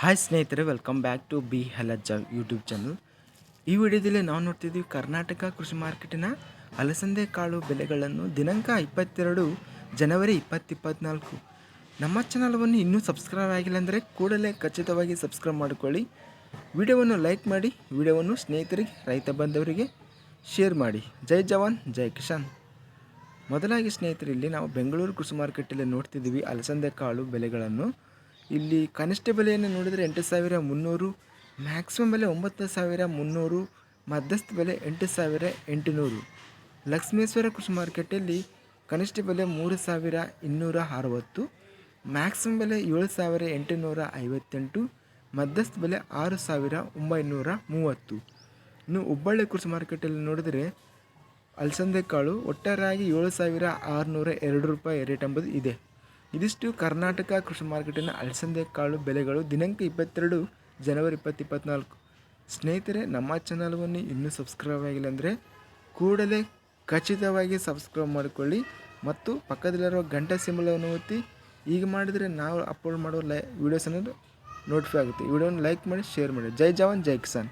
Hi ಸ್ನೇಹಿತರೆ welcome back to B Halajja YouTube channel ಈ ವಿಡಿಯೋದಲ್ಲಿ ನಾವು ನೋಡ್ತಿದ್ದೀವಿ ಕರ್ನಾಟಕ ಕೃಷಿ ಮಾರ್ಕೆಟಿನ ಅಲಸಂದೆ ಕಾಳು ಬೆಲೆಗಳನ್ನು ದಿನಾಂಕ ಇಪ್ಪತ್ತೆರಡು ಜನವರಿ ಇಪ್ಪತ್ತಿಪ್ಪತ್ನಾಲ್ಕು ನಮ್ಮ ಚಾನಲ್ವನ್ನು ಇನ್ನೂ ಸಬ್ಸ್ಕ್ರೈಬ್ ಆಗಿಲ್ಲ ಅಂದರೆ ಕೂಡಲೇ ಖಚಿತವಾಗಿ ಸಬ್ಸ್ಕ್ರೈಬ್ ಮಾಡಿಕೊಳ್ಳಿ. ವಿಡಿಯೋವನ್ನು ಲೈಕ್ ಮಾಡಿ, ವಿಡಿಯೋವನ್ನು ಸ್ನೇಹಿತರಿಗೆ, ರೈತ ಬಂಧವರಿಗೆ ಶೇರ್ ಮಾಡಿ. ಜೈ ಜವಾನ್, ಜೈ ಕಿಶಾನ್ ಮೊದಲಾಗಿ ಸ್ನೇಹಿತರಿಲ್ಲಿ ನಾವು ಬೆಂಗಳೂರು ಕೃಷಿ ಮಾರ್ಕೆಟಲ್ಲಿ ನೋಡ್ತಿದ್ದೀವಿ ಅಲಸಂದೆ ಕಾಳು ಬೆಲೆಗಳನ್ನು. ಇಲ್ಲಿ ಕನಿಷ್ಠ ಬೆಲೆಯನ್ನು ನೋಡಿದರೆ ಎಂಟು ಸಾವಿರ ಮುನ್ನೂರು ಮ್ಯಾಕ್ಸಿಮಮ್ ಬೆಲೆ ಒಂಬತ್ತು ಸಾವಿರ ಮುನ್ನೂರು, ಮಧ್ಯಸ್ಥ ಬೆಲೆ ಎಂಟು ಸಾವಿರ ಎಂಟುನೂರು. ಲಕ್ಷ್ಮೇಶ್ವರ ಕೃಷಿ ಮಾರ್ಕೆಟಲ್ಲಿ ಕನಿಷ್ಠ ಬೆಲೆ ಮೂರು ಸಾವಿರ ಇನ್ನೂರ ಅರವತ್ತು ಮ್ಯಾಕ್ಸಿಮಮ್ ಬೆಲೆ ಏಳು ಸಾವಿರ ಎಂಟುನೂರ ಐವತ್ತೆಂಟು, ಮಧ್ಯಸ್ಥ ಬೆಲೆ ಆರು ಸಾವಿರ ಒಂಬೈನೂರ ಮೂವತ್ತು. ಇನ್ನು ಹುಬ್ಬಳ್ಳಿ ಕೃಷಿ ಮಾರ್ಕೆಟಲ್ಲಿ ನೋಡಿದರೆ ಅಲಸಂದೆ ಕಾಳು ಒಟ್ಟಾರೆಯಾಗಿ ಏಳು ಸಾವಿರ ಆರುನೂರ ಎರಡು ರೂಪಾಯಿ ರೇಟ್ ಎಂಬುದು ಇದೆ. ಇದಿಷ್ಟು ಕರ್ನಾಟಕ ಕೃಷಿ ಮಾರ್ಕೆಟಿನ ಅಲಸಂದೆ, ಕಾಳು ಬೆಲೆಗಳು ದಿನಾಂಕ ಇಪ್ಪತ್ತೆರಡು ಜನವರಿ ಇಪ್ಪತ್ತು ಇಪ್ಪತ್ತ್ನಾಲ್ಕು ಸ್ನೇಹಿತರೆ, ನಮ್ಮ ಚಾನಲ್ವನ್ನು ಇನ್ನೂ ಸಬ್ಸ್ಕ್ರೈಬ್ ಆಗಿಲ್ಲ ಅಂದರೆ ಕೂಡಲೇ ಖಚಿತವಾಗಿ ಸಬ್ಸ್ಕ್ರೈಬ್ ಮಾಡಿಕೊಳ್ಳಿ ಮತ್ತು ಪಕ್ಕದಲ್ಲಿರುವ ಗಂಟೆ ಸಿಂಬಲವನ್ನು ಒತ್ತಿ. ಈಗ ಮಾಡಿದರೆ ನಾವು ಅಪ್ಲೋಡ್ ಮಾಡೋ ಲೈ, ವೀಡಿಯೋಸ್ ಅನ್ನೋದು ನೋಟಿಫೈ ಆಗುತ್ತೆ. ವಿಡಿಯೋನ ಲೈಕ್ ಮಾಡಿ, ಶೇರ್ ಮಾಡಿ. ಜೈ ಜವಾನ್, ಜೈ ಕಿಸಾನ್.